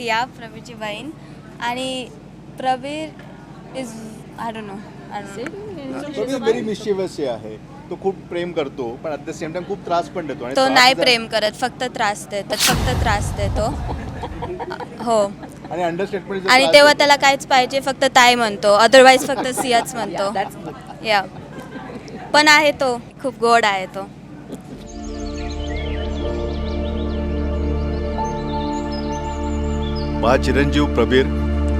सिया प्रवीरची बहीण. आणि Pravir is I don't know I don't Pravir very mischievous आहे. तो खूप प्रेम करतो पण ॲट द सेम टाइम खूप त्रास पण देतो. तो नाही प्रेम करत फक्त त्रास देतो फक्त त्रास देतो. हो. आणि अंडरस्टँडमेंट आणि तेव्हा त्याला काहीच पाहिजे फक्त ताई म्हणतो. अदरवाईज फक्त सियाच म्हणतो. या पण आहे तो खूप गोड आहे तो. बा चिरंजीव प्रबीर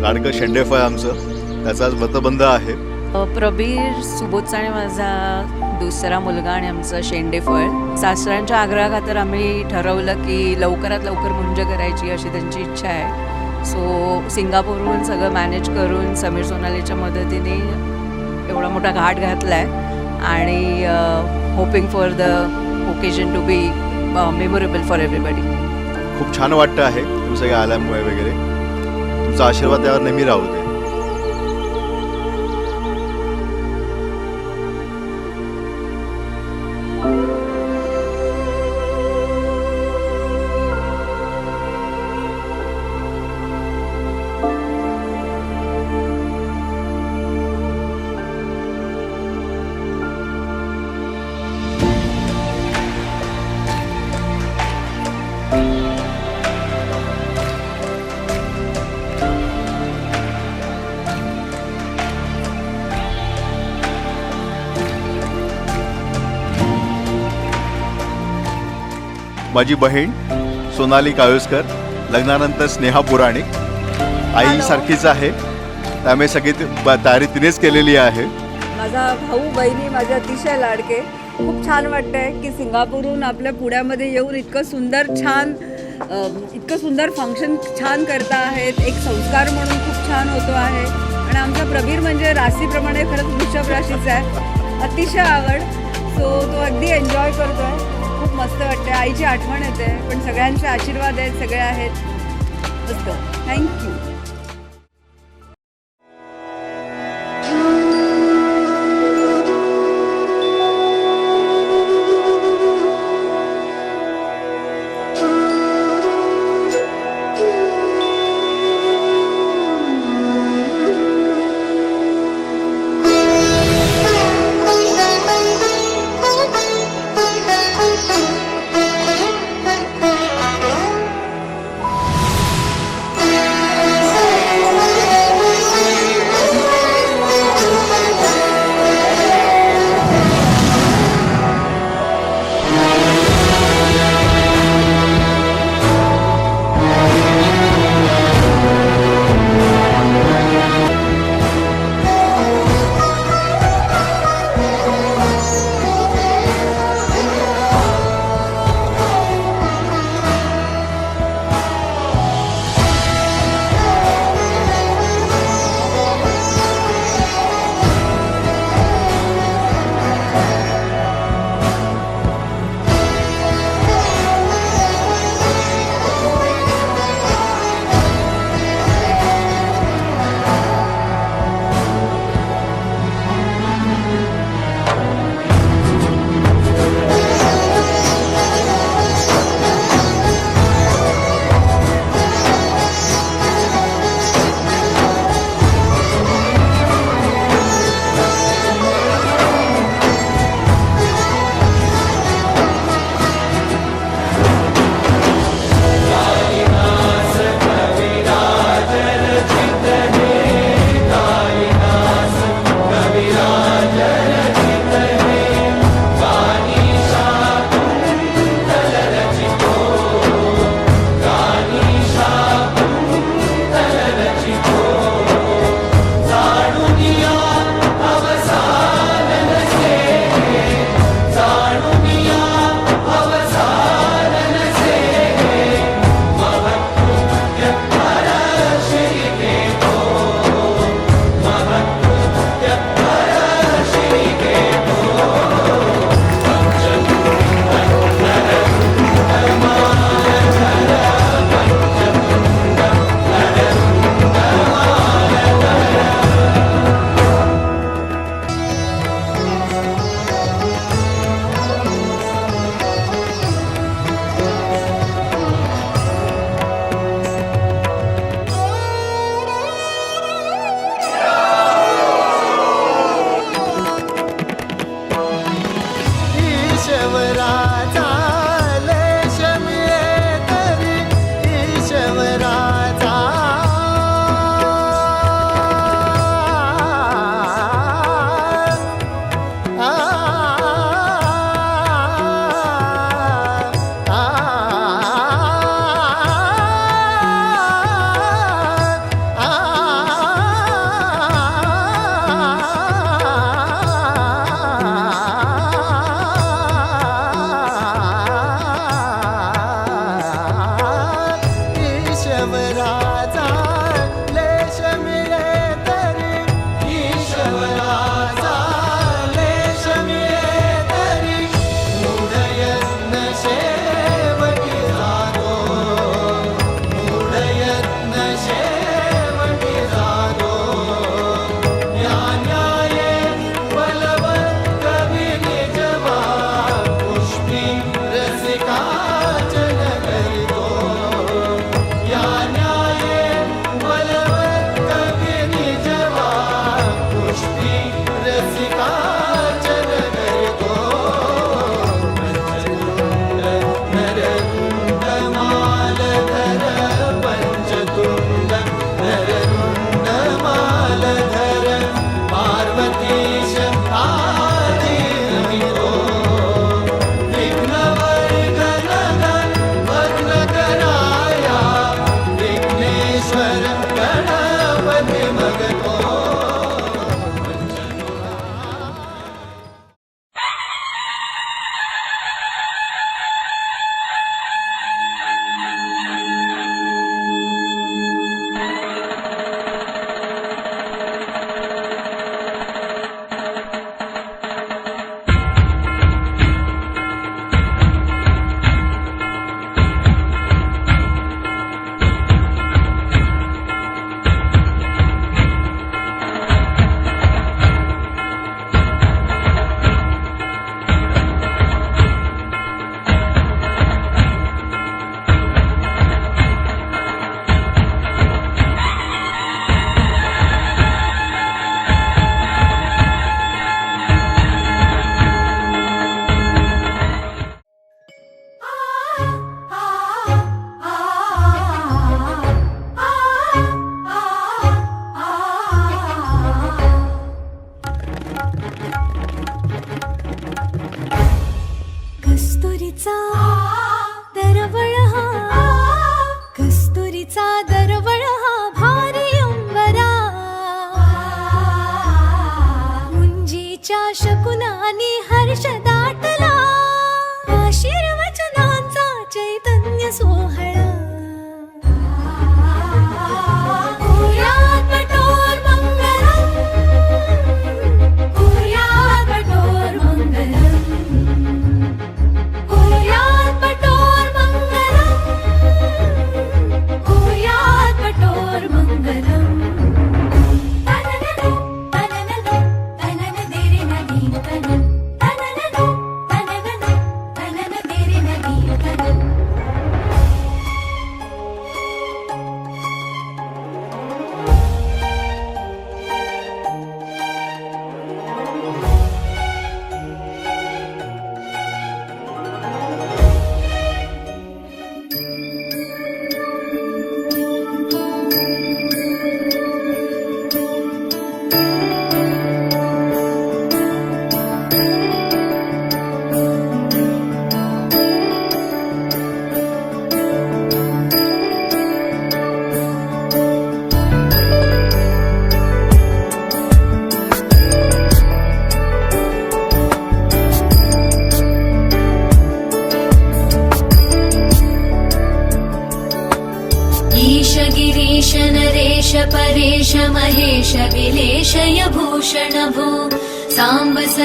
लाडकं शेंडेफळ आमचं त्याचा आज मतबंध आहे प्रबीर सुबोधचा आणि माझा दुसरा मुलगा आणि आमचं शेंडेफळ. सासऱ्यांच्या आग्रहाखातर आम्ही ठरवलं की लवकरात लवकर मुंज करायची अशी त्यांची इच्छा आहे. सो सिंगापूरहून सगळं मॅनेज करून समीर सोनालीच्या मदतीने एवढा मोठा घाट घातला आहे आणि hoping for the occasion to be memorable for everybody खूप छान वाटतं आहे तुम्ही सगळे आल्यामुळे वगैरे. तुमचा आशीर्वाद त्यावर नेहमी राहू दे. माझी बहीण सोनाली काळुसकर लग्नानंतर स्नेहा पुराणिक. आईसारखीच आहे. त्यामुळे सगळी तयारी तिनेच केलेली आहे. माझा भाऊ बहिणी माझे अतिशय लाडके. खूप छान वाटतंय की सिंगापूरहून आपल्या पुण्यामध्ये येऊन इतकं सुंदर छान इतकं सुंदर फंक्शन छान करता आहेत. एक संस्कार म्हणून खूप छान होतो आहे. आणि आमचा प्रबीर म्हणजे राशीप्रमाणे खरंच वृषभ राशीचा आहे. अतिशय आवड. सो तो अगदी एन्जॉय मस्त वाटते आईची आठवण येते पण सगळ्यांचे आशीर्वाद आहेत सगळे आहेत. मस्त. थँक्यू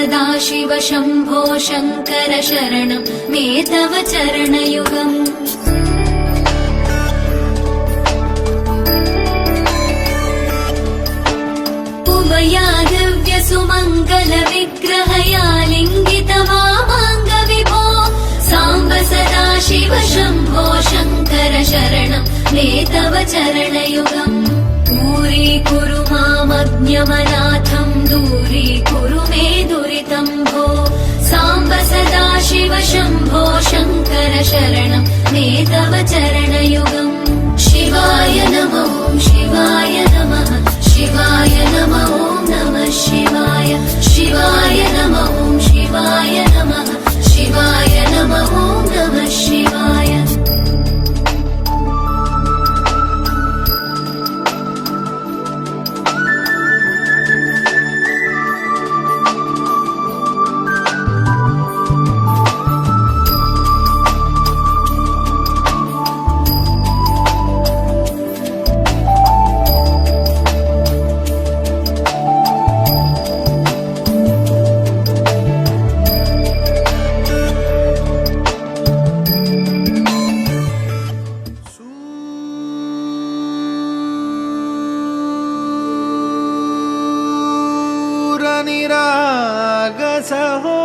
सदाशिव शम्भो शङ्कर शरणं। मे तव चरणयुगम्। शरणयुगम् उवयादव्यसुमङ्गलविग्रहयालिङ्गितवामाङ्गविभो साम्ब सदाशिव शम्भो शङ्कर शरणं। मे तव चरणयुगम्। पूरी पूरीकुरु मामज्ञमनाथम् शम्भो शङ्कर शरणं मे तव चरणयुगम् शिवाय नमो शिवाय नमः शिवाय नमो नमः शिवाय। शिवाय नमो शिवाय नमः शिवाय नमो नमः सहो।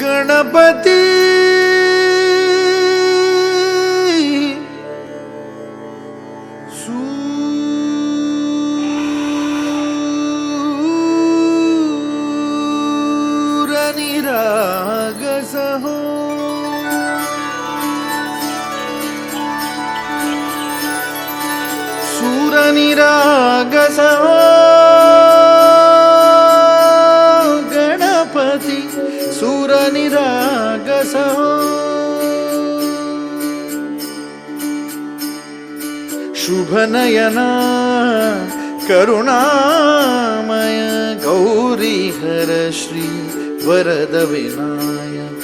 गणपति। सुरनिरागसः सुरनिरागस शुभनयना करुणामय गौरी हर श्री वरद विनायक।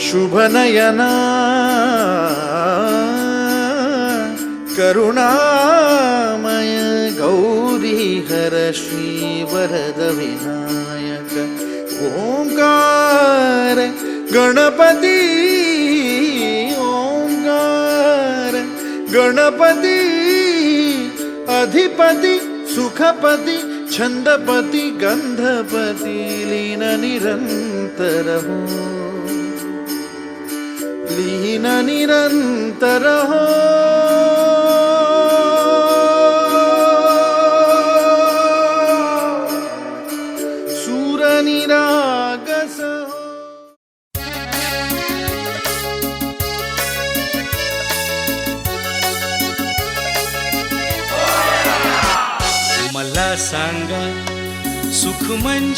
शुभनयना करुणामय गौरी हर श्री वरद विनायक। ओंकार गणपती ओंकार गणपती। अधिपती सुखपती छंदपती गंधपती लीन निरंतर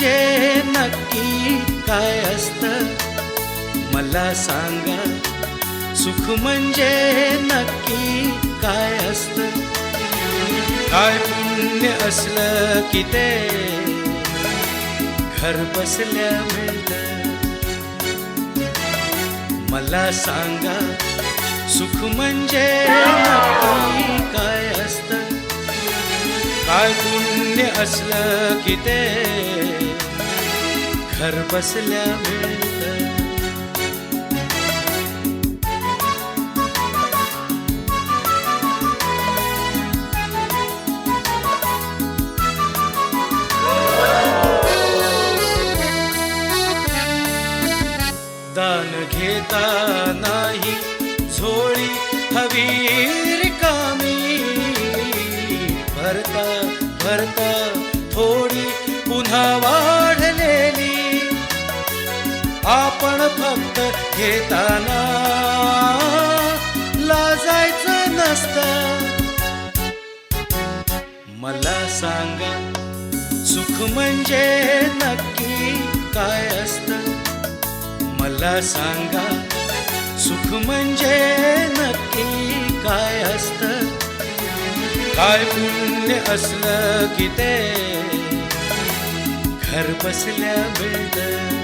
म्हणजे नक्की काय असत मला सांगा. सुख म्हणजे नक्की काय असत? काय पुण्य असलं की ते? घर बसल्या मिळत. मला सांगा सुख म्हणजे नक्की काय असतं? काय पुण्य असलं की ते? घर बसल्या दान घेता नाही झोळी हवी कामी। भरता भरता थोडी पुन्हा वाढलेली आपण फक्त घेताना लाजायचं नसतं. मला सांगा सुख म्हणजे नक्की काय असतं? मला सांगा सुख म्हणजे नक्की काय असतं? काय पुण्य असलं की ते? घर बसल्या मिळतं